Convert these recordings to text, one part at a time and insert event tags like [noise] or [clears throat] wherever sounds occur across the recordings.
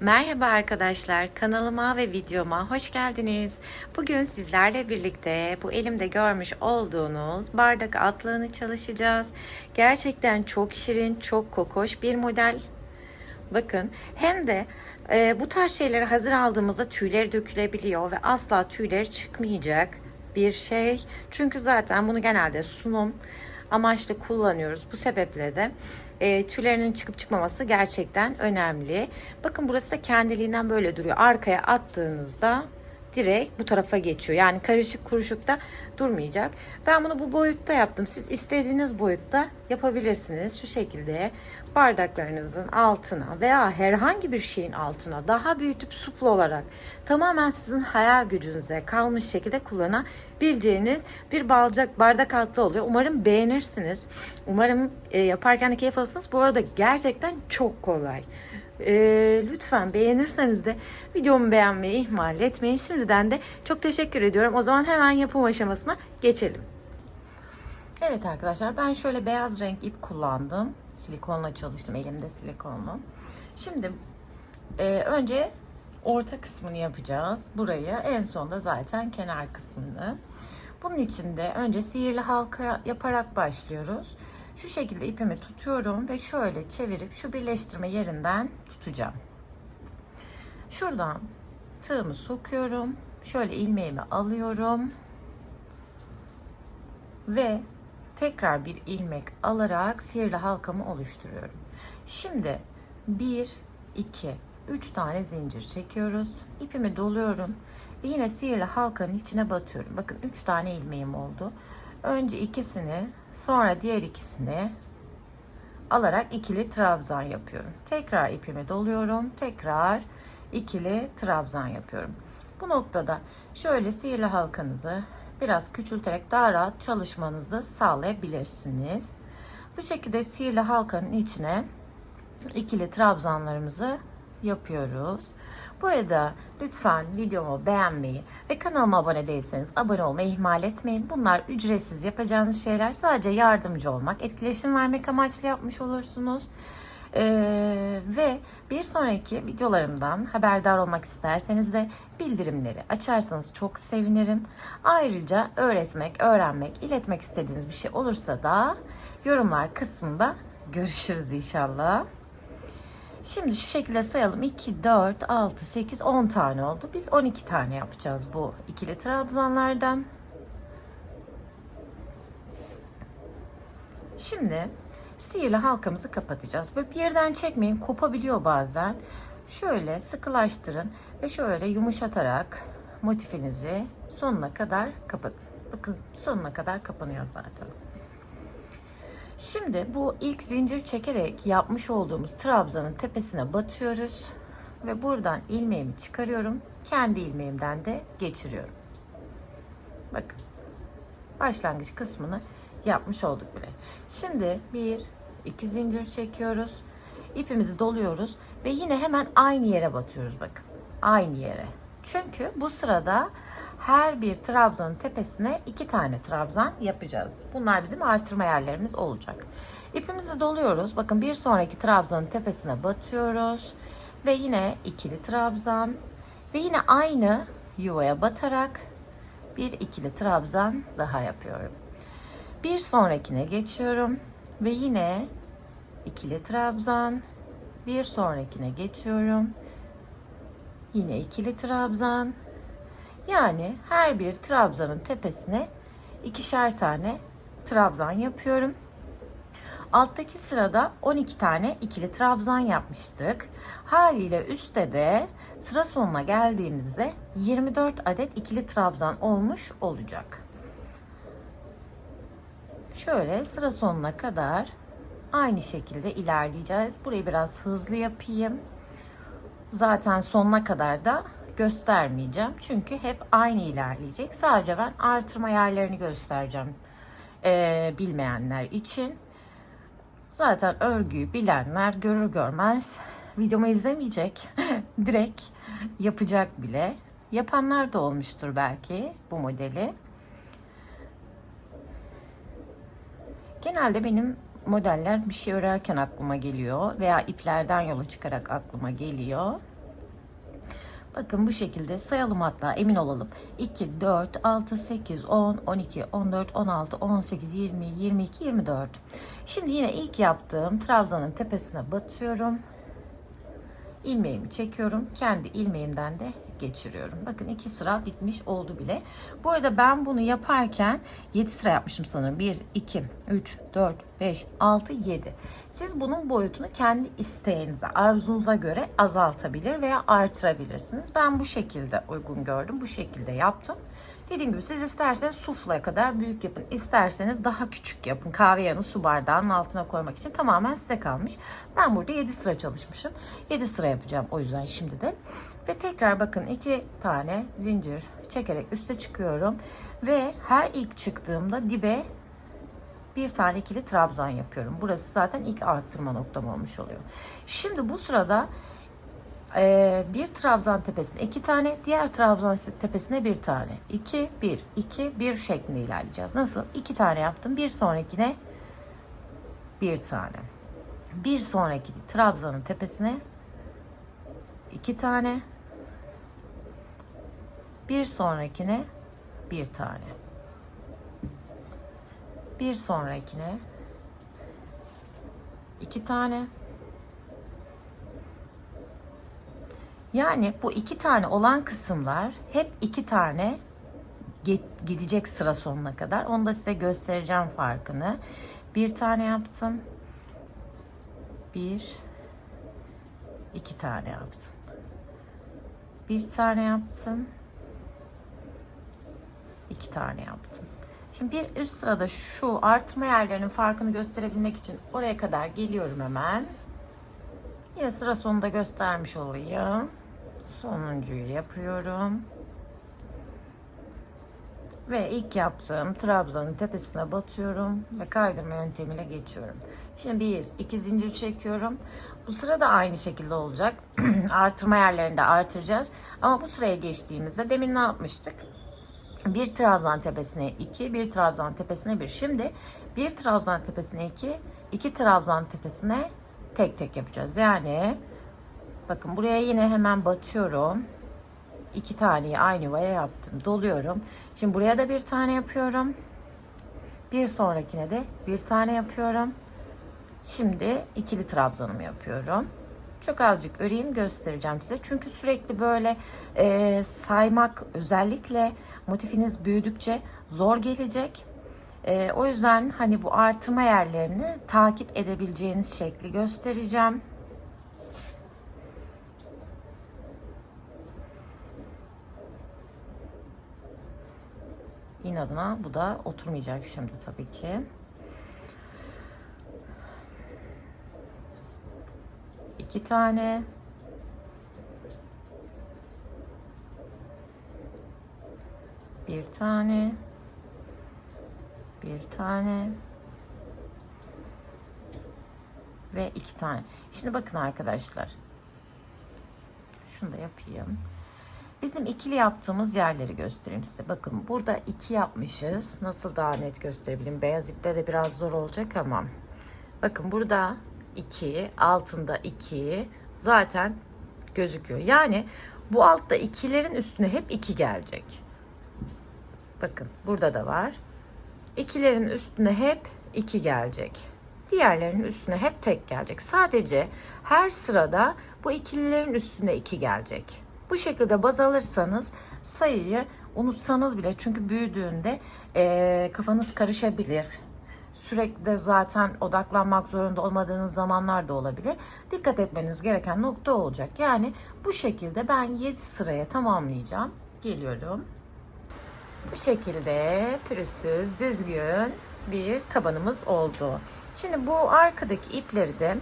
Merhaba arkadaşlar, kanalıma ve videoma hoş geldiniz. Bugün sizlerle birlikte bu elimde görmüş olduğunuz bardak atlığını çalışacağız. Gerçekten çok şirin, çok kokoş bir model. Bakın hem de e, bu tarz şeyleri hazır aldığımızda tüyleri dökülebiliyor ve asla tüyleri çıkmayacak bir şey. Çünkü zaten bunu genelde sunum amaçlı kullanıyoruz. Bu sebeple de e, tüylerinin çıkıp çıkmaması gerçekten önemli. Bakın burası da kendiliğinden böyle duruyor. Arkaya attığınızda direkt bu tarafa geçiyor. Yani karışık kuruşukta durmayacak. Ben bunu bu boyutta yaptım. Siz istediğiniz boyutta yapabilirsiniz. Şu şekilde bardaklarınızın altına veya herhangi bir şeyin altına daha büyütüp suplu olarak tamamen sizin hayal gücünüze kalmış şekilde kullanabileceğiniz bir bardak, bardak altı oluyor. Umarım beğenirsiniz. Umarım e, yaparken de keyif alırsınız. Bu arada gerçekten çok kolay. E, lütfen beğenirseniz de videomu beğenmeyi ihmal etmeyin. Şimdiden de çok teşekkür ediyorum. O zaman hemen yapım aşamasına geçelim. Evet arkadaşlar ben şöyle beyaz renk ip kullandım. Silikonla çalıştım elimde silikonlu. Şimdi e, önce orta kısmını yapacağız. Burayı en sonda zaten kenar kısmını. Bunun için de önce sihirli halka yaparak başlıyoruz. Şu şekilde ipimi tutuyorum ve şöyle çevirip şu birleştirme yerinden tutacağım. Şuradan tığımı sokuyorum. Şöyle ilmeğimi alıyorum. Ve tekrar bir ilmek alarak sihirli halkamı oluşturuyorum. Şimdi 1 2 3 tane zincir çekiyoruz. İpimi doluyorum ve yine sihirli halkanın içine batıyorum. Bakın 3 tane ilmeğim oldu. Önce ikisini, sonra diğer ikisini alarak ikili trabzan yapıyorum. Tekrar ipimi doluyorum. Tekrar ikili trabzan yapıyorum. Bu noktada şöyle sihirli halkanızı biraz küçülterek daha rahat çalışmanızı sağlayabilirsiniz. Bu şekilde sihirli halkanın içine ikili trabzanlarımızı yapıyoruz. Bu arada lütfen videomu beğenmeyi ve kanalıma abone değilseniz abone olmayı ihmal etmeyin. Bunlar ücretsiz yapacağınız şeyler. Sadece yardımcı olmak, etkileşim vermek amaçlı yapmış olursunuz. Ee, ve bir sonraki videolarımdan haberdar olmak isterseniz de bildirimleri açarsanız çok sevinirim. Ayrıca öğretmek, öğrenmek, iletmek istediğiniz bir şey olursa da yorumlar kısmında görüşürüz inşallah. Şimdi şu şekilde sayalım. 2, 4, 6, 8, 10 tane oldu. Biz 12 tane yapacağız bu ikili trabzanlardan. Şimdi sihirli halkamızı kapatacağız. Böyle bir yerden çekmeyin. Kopabiliyor bazen. Şöyle sıkılaştırın ve şöyle yumuşatarak motifinizi sonuna kadar kapatın. Bakın sonuna kadar kapanıyor zaten. Şimdi bu ilk zincir çekerek yapmış olduğumuz trabzanın tepesine batıyoruz ve buradan ilmeğimi çıkarıyorum. Kendi ilmeğimden de geçiriyorum. Bakın. Başlangıç kısmını yapmış olduk bile. Şimdi bir, iki zincir çekiyoruz. İpimizi doluyoruz ve yine hemen aynı yere batıyoruz bakın. Aynı yere. Çünkü bu sırada her bir trabzanın tepesine iki tane trabzan yapacağız. Bunlar bizim artırma yerlerimiz olacak. İpimizi doluyoruz. Bakın bir sonraki trabzanın tepesine batıyoruz. Ve yine ikili trabzan. Ve yine aynı yuvaya batarak bir ikili trabzan daha yapıyorum. Bir sonrakine geçiyorum. Ve yine ikili trabzan. Bir sonrakine geçiyorum. Yine ikili trabzan yani her bir trabzanın tepesine ikişer tane trabzan yapıyorum. Alttaki sırada 12 tane ikili trabzan yapmıştık. Haliyle üstte de sıra sonuna geldiğimizde 24 adet ikili trabzan olmuş olacak. Şöyle sıra sonuna kadar aynı şekilde ilerleyeceğiz. Burayı biraz hızlı yapayım. Zaten sonuna kadar da göstermeyeceğim. Çünkü hep aynı ilerleyecek. Sadece ben artırma yerlerini göstereceğim. Ee, bilmeyenler için. Zaten örgüyü bilenler görür görmez videomu izlemeyecek. [laughs] Direkt yapacak bile. Yapanlar da olmuştur belki bu modeli. Genelde benim modeller bir şey örerken aklıma geliyor veya iplerden yola çıkarak aklıma geliyor. Bakın bu şekilde sayalım hatta emin olalım. 2, 4, 6, 8, 10, 12, 14, 16, 18, 20, 22, 24. Şimdi yine ilk yaptığım trabzanın tepesine batıyorum. ilmeğimi çekiyorum. Kendi ilmeğimden de geçiriyorum. Bakın iki sıra bitmiş oldu bile. Bu arada ben bunu yaparken 7 sıra yapmışım sanırım. 1, 2, 3, 4, 5, 6, 7. Siz bunun boyutunu kendi isteğinize, arzunuza göre azaltabilir veya artırabilirsiniz. Ben bu şekilde uygun gördüm. Bu şekilde yaptım. Dediğim gibi siz isterseniz suflaya kadar büyük yapın. isterseniz daha küçük yapın. Kahve yanı su bardağının altına koymak için tamamen size kalmış. Ben burada 7 sıra çalışmışım. 7 sıra yapacağım o yüzden şimdi de. Ve tekrar bakın iki tane zincir çekerek üste çıkıyorum. Ve her ilk çıktığımda dibe bir tane ikili trabzan yapıyorum. Burası zaten ilk arttırma noktam olmuş oluyor. Şimdi bu sırada ee, bir trabzan tepesine iki tane, diğer trabzan tepesine bir tane. 2 1 2 1 şeklinde ilerleyeceğiz. Nasıl? İki tane yaptım. Bir sonrakine bir tane. Bir sonraki trabzanın tepesine iki tane. Bir sonrakine bir tane. Bir sonrakine iki tane. Yani bu iki tane olan kısımlar hep iki tane gidecek sıra sonuna kadar. Onu da size göstereceğim farkını. Bir tane yaptım. Bir, iki tane yaptım. Bir tane yaptım. iki tane yaptım. Şimdi bir üst sırada şu artırma yerlerinin farkını gösterebilmek için oraya kadar geliyorum hemen. Yine sıra sonunda göstermiş olayım. Sonuncuyu yapıyorum. Ve ilk yaptığım trabzanın tepesine batıyorum ve kaydırma yöntemiyle geçiyorum. Şimdi bir, iki zincir çekiyorum. Bu sırada aynı şekilde olacak. [clears throat] Artırma yerlerinde artıracağız. Ama bu sıraya geçtiğimizde demin ne yapmıştık? Bir trabzan tepesine iki, bir trabzan tepesine bir. Şimdi bir trabzan tepesine iki, iki trabzan tepesine tek tek yapacağız. Yani bakın buraya yine hemen batıyorum. İki taneyi aynı yuvaya yaptım. Doluyorum. Şimdi buraya da bir tane yapıyorum. Bir sonrakine de bir tane yapıyorum. Şimdi ikili trabzanımı yapıyorum. Çok azıcık öreyim göstereceğim size. Çünkü sürekli böyle e, saymak özellikle motifiniz büyüdükçe zor gelecek. E, o yüzden hani bu artırma yerlerini takip edebileceğiniz şekli göstereceğim. İnadına bu da oturmayacak şimdi tabii ki. İki tane bir tane bir tane ve iki tane. Şimdi bakın arkadaşlar. Şunu da yapayım. Bizim ikili yaptığımız yerleri göstereyim size. Bakın burada iki yapmışız. Nasıl daha net gösterebilirim? Beyaz iple de biraz zor olacak ama. Bakın burada 2, altında 2 zaten gözüküyor. Yani bu altta ikilerin üstüne hep 2 gelecek. Bakın burada da var. İkilerin üstüne hep 2 gelecek. Diğerlerinin üstüne hep tek gelecek. Sadece her sırada bu ikililerin üstüne 2 gelecek. Bu şekilde baz alırsanız sayıyı unutsanız bile çünkü büyüdüğünde e, kafanız karışabilir sürekli de zaten odaklanmak zorunda olmadığınız zamanlar da olabilir. Dikkat etmeniz gereken nokta olacak. Yani bu şekilde ben 7 sıraya tamamlayacağım. Geliyorum. Bu şekilde pürüzsüz, düzgün bir tabanımız oldu. Şimdi bu arkadaki ipleri de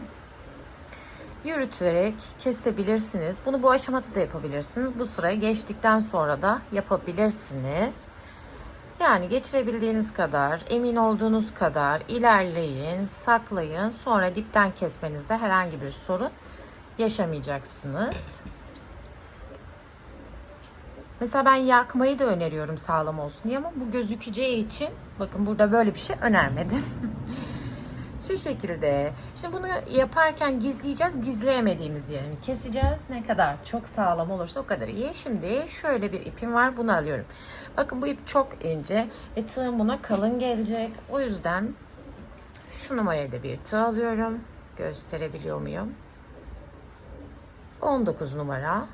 yürüterek kesebilirsiniz. Bunu bu aşamada da yapabilirsiniz. Bu sırayı geçtikten sonra da yapabilirsiniz. Yani geçirebildiğiniz kadar, emin olduğunuz kadar ilerleyin, saklayın. Sonra dipten kesmenizde herhangi bir sorun yaşamayacaksınız. Mesela ben yakmayı da öneriyorum sağlam olsun diye ama bu gözükeceği için bakın burada böyle bir şey önermedim. [laughs] Şu şekilde. Şimdi bunu yaparken gizleyeceğiz. Gizleyemediğimiz yerini keseceğiz. Ne kadar çok sağlam olursa o kadar iyi. Şimdi şöyle bir ipim var. Bunu alıyorum. Bakın bu ip çok ince. Ve tığım buna kalın gelecek. O yüzden şu numaraya da bir tığ alıyorum. Gösterebiliyor muyum? 19 numara.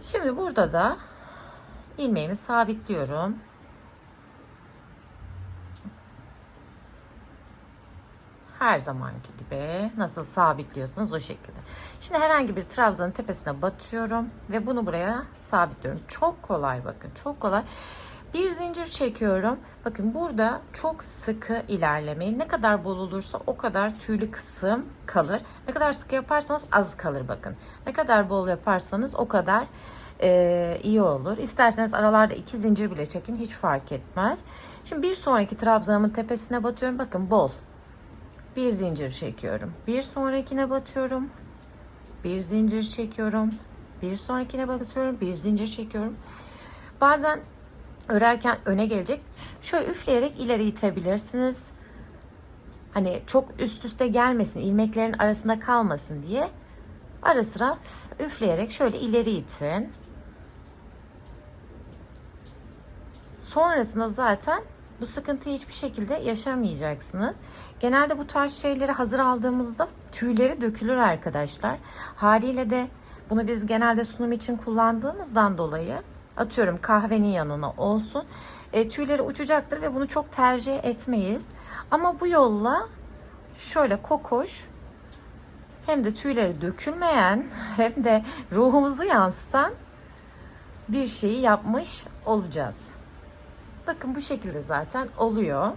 Şimdi burada da ilmeğimi sabitliyorum. Her zamanki gibi nasıl sabitliyorsanız o şekilde. Şimdi herhangi bir trabzanın tepesine batıyorum ve bunu buraya sabitliyorum. Çok kolay bakın çok kolay. Bir zincir çekiyorum. Bakın burada çok sıkı ilerlemeyin. Ne kadar bol olursa o kadar tüylü kısım kalır. Ne kadar sıkı yaparsanız az kalır bakın. Ne kadar bol yaparsanız o kadar e, iyi olur. İsterseniz aralarda iki zincir bile çekin hiç fark etmez. Şimdi bir sonraki trabzanımın tepesine batıyorum. Bakın bol. Bir zincir çekiyorum. Bir sonrakine batıyorum. Bir zincir çekiyorum. Bir sonrakine batıyorum. Bir zincir çekiyorum. Bazen örerken öne gelecek. Şöyle üfleyerek ileri itebilirsiniz. Hani çok üst üste gelmesin, ilmeklerin arasında kalmasın diye ara sıra üfleyerek şöyle ileri itin. Sonrasında zaten bu sıkıntıyı hiçbir şekilde yaşamayacaksınız. Genelde bu tarz şeyleri hazır aldığımızda tüyleri dökülür arkadaşlar. Haliyle de bunu biz genelde sunum için kullandığımızdan dolayı atıyorum kahvenin yanına olsun. E, tüyleri uçacaktır ve bunu çok tercih etmeyiz. Ama bu yolla şöyle kokoş hem de tüyleri dökülmeyen [laughs] hem de ruhumuzu yansıtan bir şeyi yapmış olacağız. Bakın bu şekilde zaten oluyor.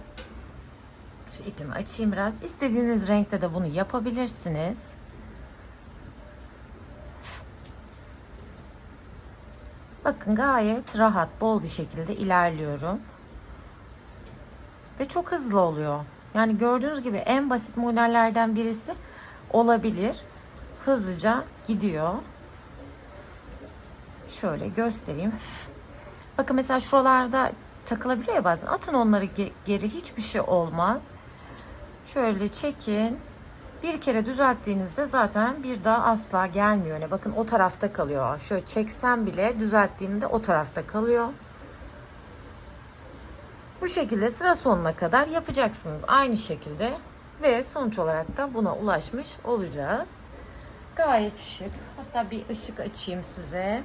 Şu ipimi açayım biraz. İstediğiniz renkte de bunu yapabilirsiniz. Bakın gayet rahat, bol bir şekilde ilerliyorum. Ve çok hızlı oluyor. Yani gördüğünüz gibi en basit modellerden birisi olabilir. Hızlıca gidiyor. Şöyle göstereyim. Bakın mesela şuralarda takılabiliyor ya bazen. Atın onları ge- geri hiçbir şey olmaz. Şöyle çekin. Bir kere düzelttiğinizde zaten bir daha asla gelmiyor. Yani bakın o tarafta kalıyor. Şöyle çeksem bile düzelttiğimde o tarafta kalıyor. Bu şekilde sıra sonuna kadar yapacaksınız. Aynı şekilde ve sonuç olarak da buna ulaşmış olacağız. Gayet şık. Hatta bir ışık açayım size.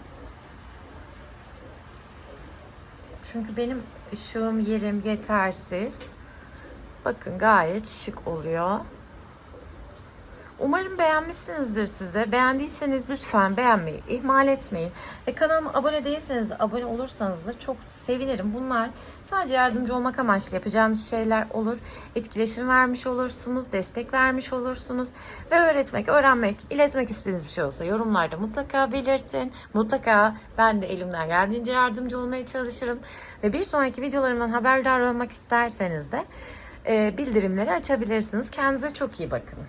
Çünkü benim ışığım yerim yetersiz. Bakın gayet şık oluyor. Umarım beğenmişsinizdir siz de. Beğendiyseniz lütfen beğenmeyi ihmal etmeyin. Ve kanalıma abone değilseniz de abone olursanız da çok sevinirim. Bunlar sadece yardımcı olmak amaçlı yapacağınız şeyler olur. Etkileşim vermiş olursunuz, destek vermiş olursunuz. Ve öğretmek, öğrenmek, iletmek istediğiniz bir şey olsa yorumlarda mutlaka belirtin. Mutlaka ben de elimden geldiğince yardımcı olmaya çalışırım. Ve bir sonraki videolarımdan haberdar olmak isterseniz de e, bildirimleri açabilirsiniz. Kendinize çok iyi bakın.